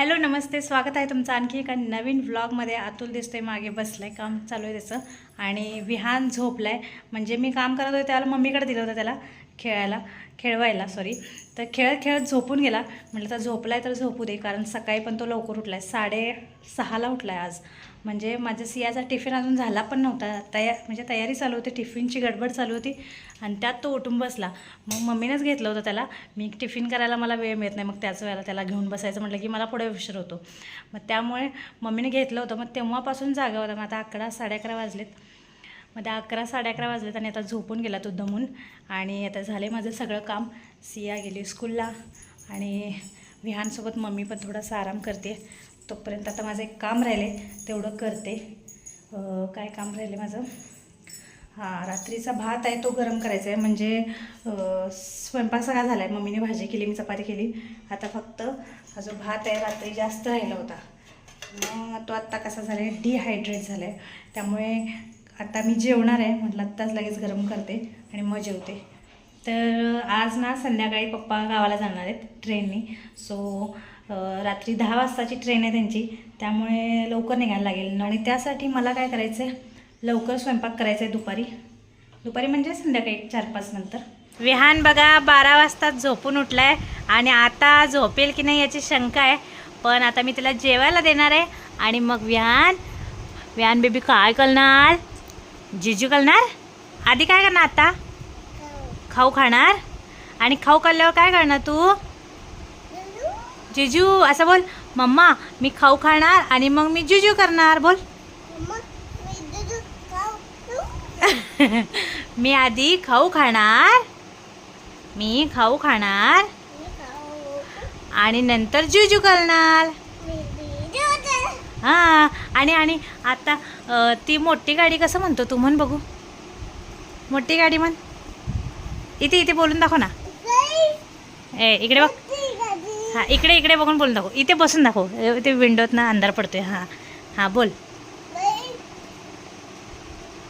Hello नमस्ते. स्वागत आहे तुमचं आणखी एका नवीन व्लॉगमध्ये. अतुल दिसतोय मागे बसलं आहे काम चालू आहे त्याचं. आणि विहान झोपलं आहे म्हणजे मी काम करत होते त्याला मम्मीकडे दिलं होतं त्याला खेळायला खेळवायला सॉरी तर खेळत खेळत झोपून गेला. म्हटलं तर झोपला आहे तर झोपू दे कारण सकाळी पण तो लवकर उठला आहे साडे सहाला उठला आहे आज. म्हणजे माझ्या सियाचा टिफिन अजून झाला पण नव्हता. तया म्हणजे तयारी चालू होती टिफिनची गडबड चालू होती आणि त्यात तो उठून बसला. मग मम्मीनेच घेतलं होतं त्याला. मी टिफिन करायला मला वेळ मिळत नाही. मग त्याच वेळेला त्याला घेऊन बसायचं म्हटलं की मला पुढे उशीर होतो. मग त्यामुळे मम्मीने घेतलं होतं. मग तेव्हापासून जागा होता. मग आता अकरा साडे अकरा वाजलेत. मग त्या अकरा साडे अकरा वाजलेत आणि आता झोपून गेला तो दमून. आणि आता झाले माझं सगळं काम. सिया गेली स्कूलला आणि विहानसोबत मम्मी पण थोडासा आराम करते. तोपर्यंत आता माझं एक काम राहिले तेवढं करते. काय काम राहिले माझं? हां रात्रीचा भात आहे तो गरम करायचा आहे. म्हणजे स्वयंपाक सगळा झाला आहे मम्मीने भाजी केली मी चपाती केली. आता फक्त हा जो भात आहे रात्री जास्त राहिला होता. मग तो आत्ता कसा झाला आहे डिहायड्रेट झाला आहे त्यामुळे आता मी जेवणार आहे. म्हटलं आत्ताच लगेच गरम करते आणि मग जेवते. तर आज ना संध्याकाळी पप्पा गावाला जाणार आहेत ट्रेननी सो रात्री दहा वाजताची ट्रेन आहे त्यांची. त्यामुळे लवकर निघायला लागेल. आणि त्यासाठी मला काय करायचं आहे लवकर स्वयंपाक करायचा आहे दुपारी. दुपारी म्हणजे संध्याकाळी चार पाच नंतर. विहान बघा बारा वाजता झोपून उठला आहे आणि आता झोपेल की नाही याची शंका आहे. पण आता मी तिला जेवायला देणार आहे. आणि मग विहान विहान बेबी काय करणार? जिजू करणार? आधी काय करणार आता? खाऊ खाणार? आणि खाऊ खाल्ल्यावर काय करणार तू? जिजू असं बोल. मम्मा मी खाऊ खाणार आणि मग मी जिजू करणार बोल. मी आधी खाऊ खाणार. मी खाऊ खाणार. आणि नंतर जुजू करणार. हा आणि आणि आता ती मोठी गाडी कसं म्हणतो तू म्हण बघू. मोठी गाडी म्हण. इथे इथे बोलून दाखव ना. ए इकडे बघ. हां इकडे इकडे बघून बोलून दाखव. इथे बसून दाखव. इथे ते विंडोत ना अंधार पडतोय. हां हां बोल.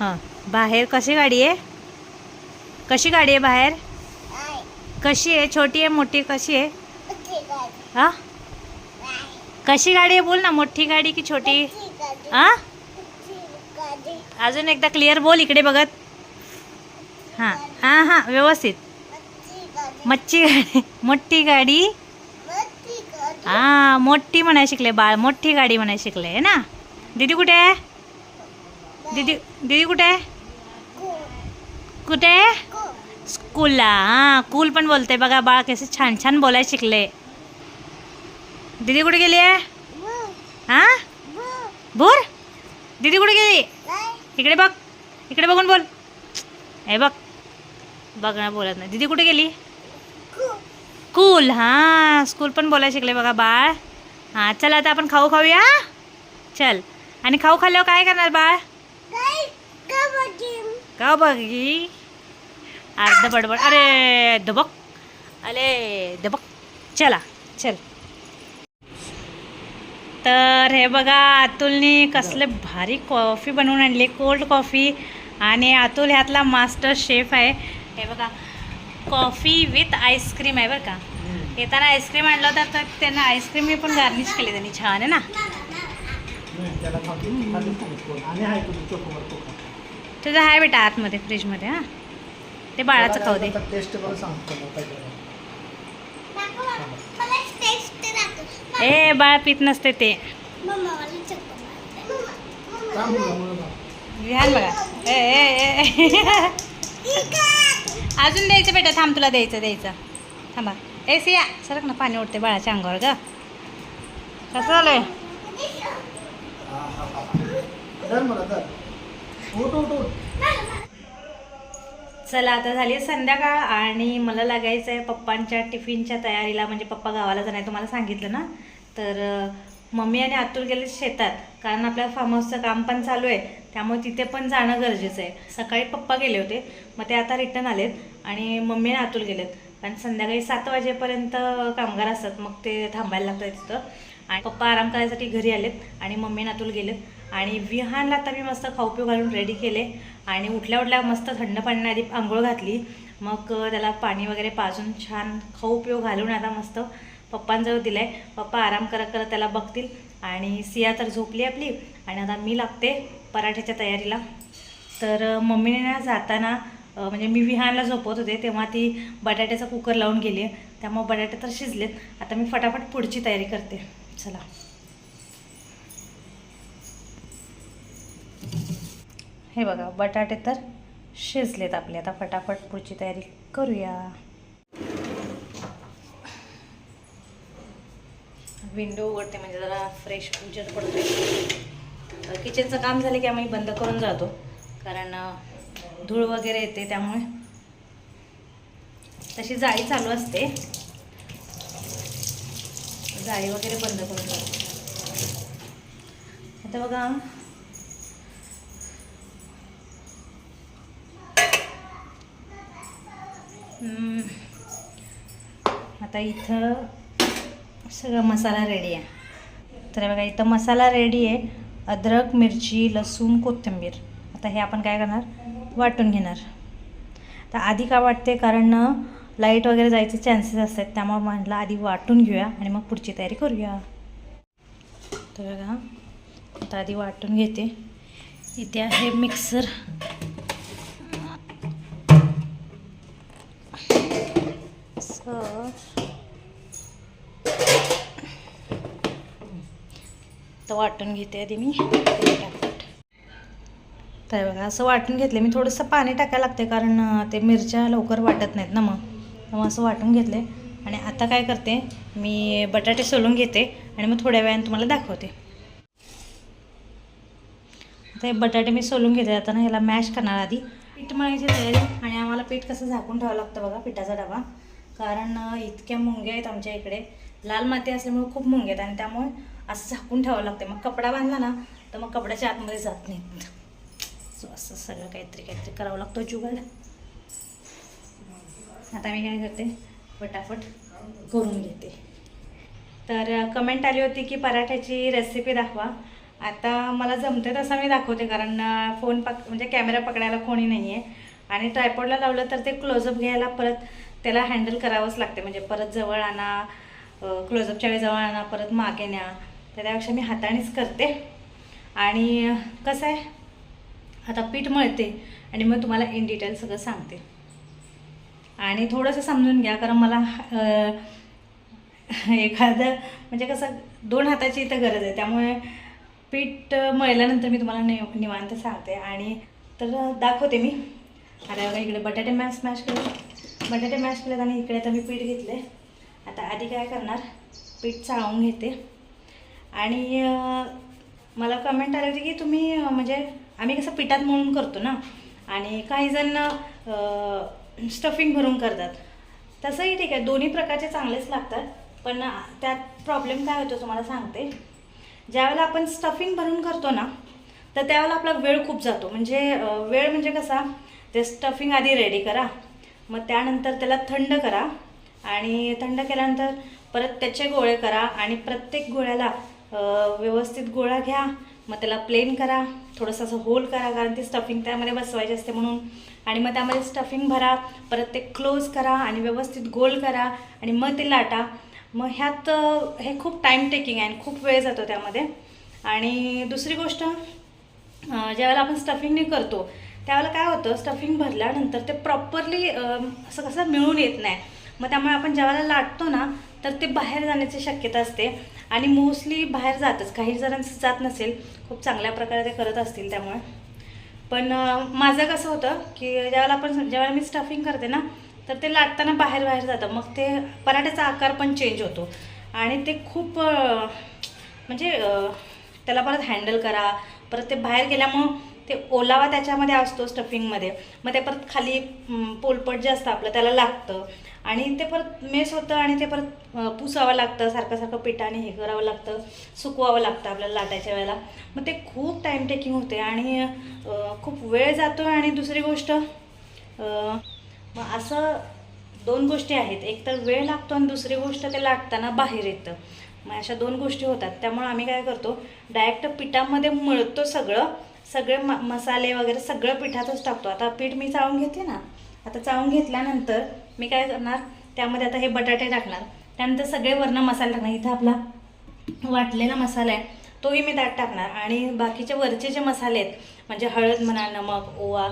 हां बाहेर कशी गाडी आहे? कशी गाडी आहे बाहेर? कशी आहे? छोटी आहे मोठी कशी आहे? हां? कशी गाडी आहे बोल ना मोठी गाडी की छोटी? हां? अजून एकदा क्लिअर बोल इकडे बघत. हां हां हां व्यवस्थित. मच्छी गाडी मोठी गाडी. हां मोठी म्हणाय शिकले बाळ मोठी गाडी म्हणाय शिकले है ना? दीदी कुठे आहे? दीदी दीदी कुठे आहे? कुठे आहे? स्कूलला हां कूल पण बोलते बघा बाळ कसे छान छान बोलायला शिकले. दीदी कुठे गेली आहे? हां? भूर? दीदी कुठे गेली? इकडे बघ इकडे बघून बोल. हे बघ. बघ ना बोलत नाही. दीदी कुठे गेली? कूल हां स्कूल पण बोलायला शिकले बघा बाळ. हां चल आता आपण खाऊ खाऊया. चल. आणि खाऊ खाल्ल्यावर काय करणार बाळ? का बघी अर्ध बडबड. अरे दबक अरे दबक चला चल. तर हे बघा अतुलनी कसले भारी कॉफी बनवून आणली कोल्ड कॉफी. आणि अतुल ह्यातला मास्टर शेफ आहे. हे बघा कॉफी विथ आईस्क्रीम आहे बरं का? येताना आईस्क्रीम आणलं होतं तर त्यांना आईस्क्रीमने पण गार्निश केली त्यांनी. छान आहे ना? तुझं आहे बेटा आतमध्ये फ्रीजमध्ये हां? ते बाळाचं खाऊ दे. ए बाळ पित नसते ते. विहान बघा. ए, ए, ए. अजून द्यायचं बेटा थांब तुला द्यायचं द्यायचं. थांबा. ए सिया सरक ना पाणी उठते बाळाच्या अंगावर ग. कसं झालंय? उठ चला आता झाली संध्याकाळ आणि मला लागायचं आहे पप्पांच्या टिफिनच्या तयारीला म्हणजे पप्पा गावाला जाणार तुम्हाला सांगितलं ना? तर मम्मी आणि आतूर गेले शेतात कारण आपल्या फार्म हाऊसचं काम पण चालू आहे त्यामुळे तिथे पण जाणं गरजेचं आहे. सकाळी पप्पा गेले होते मग ते आता रिटर्न आलेत आणि मम्मी आणि आतूर गेलेत. कारण संध्याकाळी सात वाजेपर्यंत कामगार असतात मग ते थांबायला लागतं तिथं. आणि पप्पा आराम करायसाठी घरी आलेत आणि मम्मी आणि गेलेत. आणि विहानला आता मी मस्त खाऊ पिऊ घालून रेडी केले. आणि उठल्या उठल्या मस्त थंड पाण्याने आधी आंघोळ घातली. मग त्याला पाणी वगैरे पाजून छान खाऊ पिऊ घालून आता मस्त पप्पांजवळ दिलं आहे पप्पा आराम करत करत त्याला बघतील. आणि सिया तर झोपली आपली. आणि आता मी लागते पराठ्याच्या तयारीला. तर मम्मीने ना जाताना म्हणजे मी विहानला झोपवत होते. तेव्हा ती बटाट्याचा कुकर लावून गेली. आहे त्यामुळे बटाटे तर शिजलेत. आता मी फटाफट पुढची तयारी करते. चला. हे बघा बटाटे तर शिजलेत आपले. आता फटाफट पुढची तयारी करूया. विंडो उघडते म्हणजे जरा फ्रेश उजेड पडते तर किचनचं काम झालं की आम्ही बंद करून जातो. कारण धूळ वगैरे येते त्यामुळे. तशी जाळी चालू असते. जाळी वगैरे बंद करून जातो. आता बघा. आता इथं सगळं मसाला रेडी आहे. तर बघा इथं मसाला रेडी आहे. अद्रक मिरची लसूण कोथिंबीर. आता हे आपण काय करणार? वाटून घेणार. तर आधी का वाटते? कारण लाइट वगैरे जायचे चान्सेस असतात. त्यामुळे म्हटलं आधी वाटून घेऊया आणि मग पुढची तयारी करूया. तर बघा आता आधी वाटून घेते. इथे आहे मिक्सर सर तर वाटून घेते आधी मी. तर बघा असं वाटून घेतले मी थोडंसं पाणी टाकायला लागते कारण ते मिरच्या लवकर वाटत नाहीत ना मग. मग असं वाटून घेतले आणि आता काय करते मी बटाटे सोलून घेते आणि मग थोड्या वेळाने तुम्हाला दाखवते. आता हे बटाटे मी सोलून घेतले आता ना ह्याला मॅश करणार आधी. पीठ मळायची तयारी आणि आम्हाला पीठ कसं झाकून ठेवावं लागतं बघा पिठाचा डबा. कारण इतक्या मुंग्या आहेत आमच्या इकडे. लाल माती असल्यामुळे खूप मुंग्या आहेत आणि त्यामुळे असं झाकून ठेवावं लागते मग कपडा बांधला ना तर मग कपड्याच्या आतमध्ये जात नाहीत. सो असं सगळं काहीतरी काहीतरी करावं लागतो जुगाड. आता मी काय करते? फटाफट करून घेते. तर कमेंट आली होती की पराठ्याची रेसिपी दाखवा. आता मला जमते तसं मी दाखवते कारण फोन पक म्हणजे कॅमेरा पकडायला कोणी नाही आहे आणि ट्रायपॉडला लावलं तर ते क्लोजअप घ्यायला परत त्याला हँडल करावंच लागते म्हणजे परत जवळ आणा क्लोजअपच्या वेळी जवळ आणा परत मागे न्या. तर त्यापेक्षा मी हातानेच करते. आणि कसं आहे आता पीठ मळते आणि मग तुम्हाला इन डिटेल सगळं सांगते. आणि थोडंसं समजून घ्या कारण मला एखादं म्हणजे कसं दोन हाताची इथं गरज आहे. त्यामुळे पीठ मळल्यानंतर मी तुम्हाला नि निवांत सांगते. आणि तर दाखवते मी. आता बघा इकडे बटाटे मॅश मॅश केले. बटाटे मॅश केलेत आणि इकडे तर मी पीठ घेतले आता आधी काय करणार पीठ चाळून घेते. आणि मला कमेंट आली होती की तुम्ही म्हणजे आम्ही कसं पिठात मळून करतो ना? आणि काही जण स्टफिंग भरून करतात. तसंही ठीक आहे दोन्ही प्रकारचे चांगलेच लागतात. पण त्यात प्रॉब्लेम काय होतो तुम्हाला सांगते. ज्यावेळेला आपण स्टफिंग भरून करतो ना तर त्यावेळेला आपला वेळ खूप जातो. म्हणजे वेळ म्हणजे कसा? ते स्टफिंग आधी रेडी करा. मग त्यानंतर त्याला थंड करा. आणि थंड केल्यानंतर परत त्याचे गोळे करा. आणि प्रत्येक गोळ्याला व्यवस्थित गोळा घ्या मग त्याला प्लेन करा थोडंसं असं होल करा कारण ती स्टफिंग त्यामध्ये बसवायची असते म्हणून. आणि मग त्यामध्ये स्टफिंग भरा परत ते क्लोज करा आणि व्यवस्थित गोल करा आणि मग ते लाटा. मग ह्यात हे खूप टाईम टेकिंग आहे आणि खूप वेळ जातो त्यामध्ये. आणि दुसरी गोष्ट ज्यावेळेला आपण स्टफिंगने करतो त्यावेळेला काय होतं स्टफिंग भरल्यानंतर ते प्रॉपरली असं कसं मिळून येत नाही. मग त्यामुळे आपण ज्यावेळेला लाटतो ना तर ते बाहेर जाण्याची शक्यता असते. आणि मोस्टली बाहेर जातच. काही जणांचं जात नसेल. खूप चांगल्या प्रकारे ते करत असतील त्यामुळे. पण माझं कसं होतं की ज्यावेळेला आपण ज्यावेळेला मी स्टफिंग करते ना तर ते लाटताना बाहेर बाहेर जातं. मग ते पराठ्याचा आकार पण चेंज होतो. आणि ते खूप म्हणजे त्याला परत हँडल करा. परत ते बाहेर गेल्यामुळं ते ओलावा त्याच्यामध्ये असतो स्टफिंगमध्ये मग ते परत खाली पोलपट जे असतं आपलं त्याला लागतं. आणि ते परत मेस होतं आणि ते परत पुसावं लागतं सारखं सारखं पिठाने हे करावं लागतं सुकवावं लागतं आपल्याला लाटायच्या वेळेला. मग ते खूप टाईम टेकिंग होते आणि खूप वेळ जातो आणि दुसरी गोष्ट मग असं दोन गोष्टी आहेत. एक तर वेळ लागतो आणि दुसरी गोष्ट ते लाटताना बाहेर येतं. मग अशा दोन गोष्टी होतात. त्यामुळे आम्ही काय करतो डायरेक्ट पिठामध्ये मळतो सगळं सगळे म मसाले वगैरे सगळं पिठातच टाकतो. आता पीठ मी चाळून घेते ना आता चावून घेतल्यानंतर मी काय करणार त्यामध्ये आता हे बटाटे टाकणार. त्यानंतर सगळे वर्ण मसाले टाकणार. इथं आपला वाटलेला मसाला आहे तोही मी त्यात टाकणार. आणि बाकीचे वरचे जे मसाले आहेत म्हणजे हळद म्हणा नमक ओवा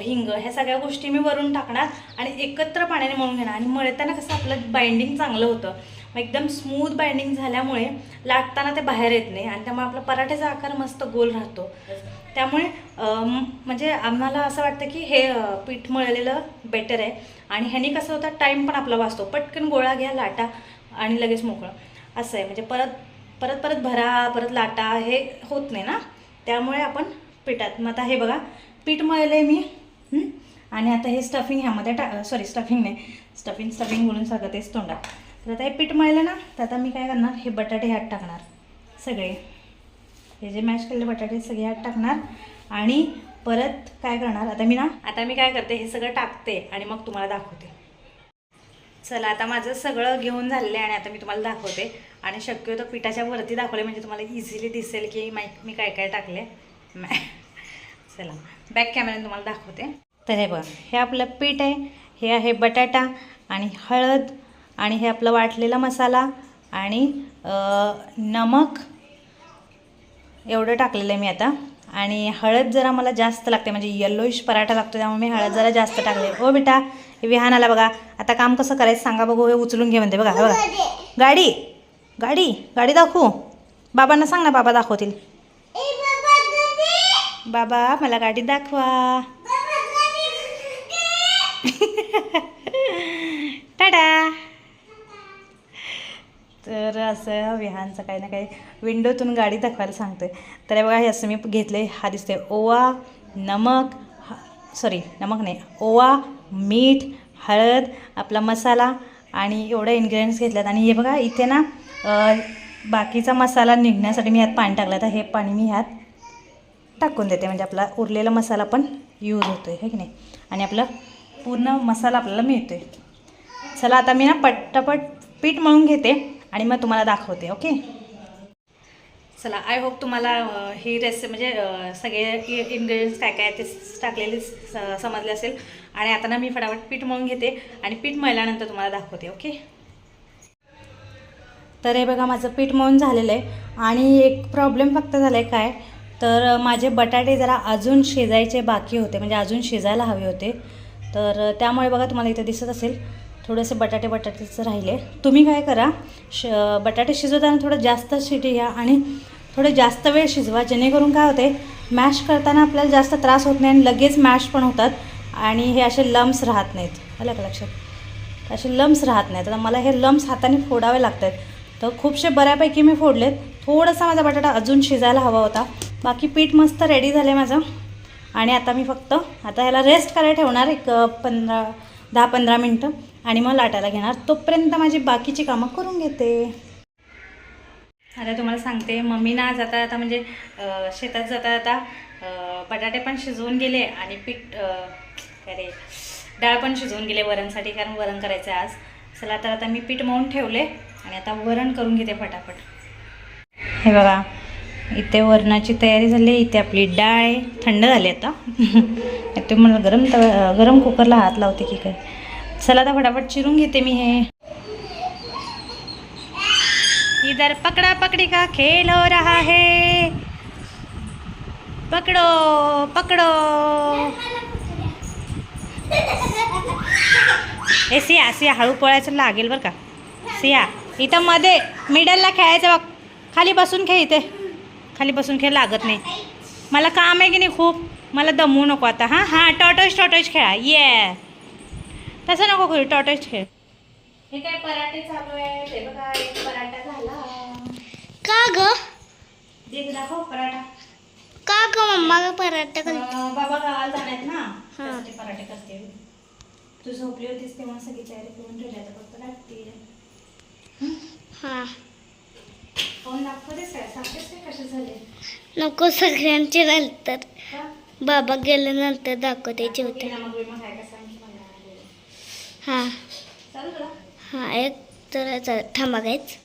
हिंग ह्या सगळ्या गोष्टी मी वरून टाकणार आणि एकत्र पाण्याने मळून घेणार. आणि मळताना कसं आपलं बाइंडिंग चांगलं होतं. मग एकदम स्मूथ बाइंडिंग झाल्यामुळे लाटताना ते बाहेर येत नाही आणि त्यामुळे आपला पराठ्याचा आकार मस्त गोल राहतो. त्यामुळे म्हणजे आम्हाला असं वाटतं की हे पीठ मळलेलं बेटर आहे. आणि ह्यानी कसं होतं टाईम पण आपला वाचतो. पटकन गोळा घ्या लाटा आणि लगेच मोकळं. असं आहे. म्हणजे परत परत परत भरा परत लाटा हे होत नाही ना? त्यामुळे आपण पिठात मग आता हे बघा. पीठ मळलं आहे मी. हं? आणि आता हे स्टफिंग ह्यामध्ये टा सॉरी स्टफिंग नाही. स्टफिंग स्टफिंग बोलून सगळं तेच तोंडात. तर आता हे पीठ मळलं ना तर आता मी काय करणार हे बटाटे ह्यात टाकणार सगळे. हे जे मॅश केलेले बटाटे सगळे ह्यात टाकणार आणि परत काय करणार आता मी ना आता मी काय करते हे सगळं टाकते आणि मग तुम्हाला दाखवते. चला आता माझं सगळं घेऊन झालेलं आहे आणि आता मी तुम्हाला दाखवते. आणि शक्यतो पिठाच्या वरती दाखवले म्हणजे तुम्हाला इझिली दिसेल की मै मी काय काय टाकले. मॅ चला बॅक कॅमेऱ्याने तुम्हाला दाखवते. तर हे बघ हे आपलं पीठ आहे हे आहे बटाटा आणि हळद आणि हे आपलं वाटलेला मसाला आणि नमक एवढं टाकलेलं आहे मी आता. आणि हळद जरा मला जास्त लागते म्हणजे येल्लोइश पराठा लागतो त्यामुळे मी हळद जरा जास्त टाकले. हो बेटा हे विहान आला बघा. आता काम कसं करायचं सांगा बघू हे उचलून घे म्हणते बघा बघा. गाडी गाडी गाडी दाखवू. बाबांना सांग ना बाबा दाखवतील. बाबा मला गाडी दाखवा. टाटा. तर असं विहानचं काही ना काही विंडोतून गाडी दाखवायला सांगते तर हे बघा हे असं मी घेतले हा दिसते ओवा नमक सॉरी नमक नाही. ओवा मीठ हळद आपला मसाला आणि एवढं इन्ग्रेडियंट्स घेतल्यात. आणि हे बघा इथे ना बाकीचा मसाला निघण्यासाठी मी ह्यात पाणी टाकलं तर हे पाणी मी ह्यात टाकून देते. म्हणजे आपला उरलेला मसाला पण यूज होतो आहे की नाही? आणि आपला पूर्ण मसाला आपल्याला मिळतो आहे चला आता मी ना पट्टापट पीठ मळून घेते. आणि मग तुम्हाला दाखवते ओके? चला आय होप तुम्हाला ही रेसिपी म्हणजे सगळे इन्ग्रेडियंट्स काय काय ते टाकलेले समजले असेल. आणि आता ना मी फटाफट पीठ मळून घेते आणि पीठ मळल्यानंतर तुम्हाला दाखवते ओके? तर हे बघा माझं पीठ मळून झालेलं आहे. आणि एक प्रॉब्लेम फक्त झाला आहे काय? तर माझे बटाटे जरा अजून शिजायचे बाकी होते म्हणजे अजून शिजायला हवे होते. तर त्यामुळे बघा तुम्हाला इथं दिसत असेल. थोडेसे बटाटे बटाटेचं राहिले. तुम्ही काय करा श बटाटे शिजवताना थोडं जास्त शिटी घ्या आणि थोडे जास्त वेळ शिजवा. जेणेकरून काय होते मॅश करताना आपल्याला जास्त त्रास होत नाही आणि लगेच मॅश पण होतात आणि हे असे लम्स राहत नाहीत. आलं का लक्षात? असे लम्स राहत नाहीत. आता मला हे लम्स हाताने फोडावे लागतात. तर खूपसे बऱ्यापैकी मी फोडलेत. थोडासा माझा बटाटा अजून शिजायला हवा होता. बाकी पीठ मस्त रेडी झालं आहे माझं. आणि आता मी फक्त आता ह्याला रेस्ट करायला ठेवणार एक पंधरा दहा पंधरा मिनटं आणि मग लाटायला घेणार. तोपर्यंत माझी बाकीची कामं करून घेते. आता तुम्हाला सांगते मम्मी ना जाता जाता म्हणजे शेतात जाता जाता बटाटे पण शिजवून गेले आणि पीठ अरे काय रे डाळ पण शिजवून गेले वरणसाठी कारण वरण करायचं आहे आज. चला तर आता मी पीठ मळून ठेवले आणि आता वरण करून घेते फटाफट. हे बघा इथे वरणाची तयारी झाली इथे आपली डाळ थंड झाली आता. ते मला गरम तवा गरम कुकरला हात लावते की काय. चला आता फटाफट चिरून घेते मी हे. इधर पकड़ा पकड़ी का खेळ हो रहा है. पकड़ो पकड़ो. ए सिया सिया हळू पळायचं लागेल बरं का. सिया इथं मध्ये मिडलला खेळायचं बघ. खाली बसून खेळ इथे. खाली बसून खेळ लागत नाही. मला काम आहे की नाही खूप? मला दमवू नको आता. हां हां टॉटोच टॉटोच खेळा. ये तसं नको खेळू टॉटोच खेळ. हे काय पराठे चालू आहे ते बघा एक पराठा झाला. का ग? दे दाखव पराठा. का ग मम्मा का पराठा करते बाबा गावाला जाणार ना. हां. त्यासाठी पराठे करते. तू झोपली होतीस तेव्हा सगळी तयारी करून ठेवली. आता फक्त लागते. हा फोन दाखवतेस काय सांगतेस काय कसे झाले नको सगळ्यांचे नंतर बाबा गेल्यानंतर दाखवते जेवते हा हा एक तर थांबा गायच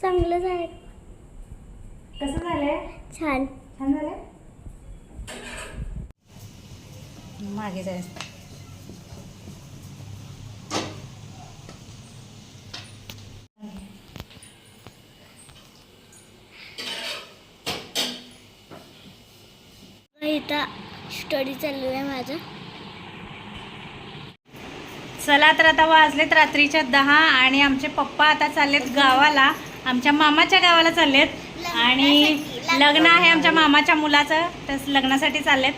चांगलं झालं कसं झालंय छान छान झालंय मागे जायचं इथं स्टडी चालू आहे माझं. चला तर आता वाजलेत रात्रीच्या दहा आणि आमचे पप्पा आता चाललेत गावाला. आमच्या मामाच्या गावाला चाललेत. आणि लग्न. आहे आमच्या मामाच्या मुलाचं. तर लग्नासाठी चाललेत.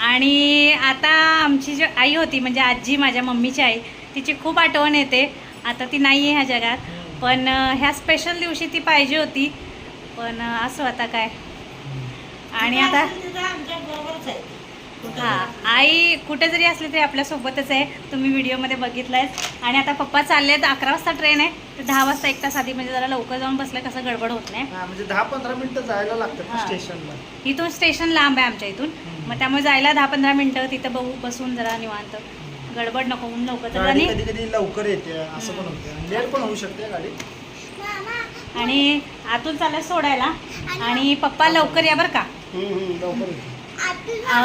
आणि आता आमची जी आई होती म्हणजे आजी माझ्या मम्मीची आई तिची खूप आठवण येते. आता ती नाही आहे ह्या जगात. पण ह्या स्पेशल दिवशी ती पाहिजे होती. पण असं आता काय. आणि आता हा आई कुठे जरी असली तरी आपल्यासोबतच आहे. तुम्ही व्हिडिओमध्ये बघितलंय आणि आता पप्पा चालले आहेत अकरा वाजता ट्रेन आहे. तर दहा वाजता एक तास आधी म्हणजे जरा लवकर जाऊन बसलं कसं गडबड होत नाही. हा, म्हणजे दहा पंधरा मिनिटं जायला लागतात हा. स्टेशनला इथून स्टेशन लांब आहे आमच्या इथून. मग त्यामुळे जायला दहा पंधरा मिनटं तिथं बघू बसून जरा निवांत. गडबड नको म्हणून लवकर तर गाडी आणि कधी कधी लवकर येते असं पण होते. लेट पण होऊ शकते गाडी. आणि आतून चाललं सोडायला. आणि पप्पा लवकर या बरं का. लवकर येते.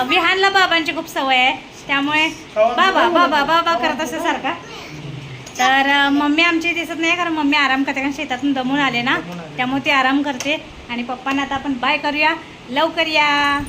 विहानला बाबांची खूप सवय आहे. त्यामुळे बाबा बाबा बाबा करत असते सारखा. तर मम्मी आमची दिसत नाही कारण मम्मी आराम करते कारण शेतातून दमून आले ना. त्यामुळे ती आराम करते. आणि पप्पांना आता आपण बाय करूया. लवकर या.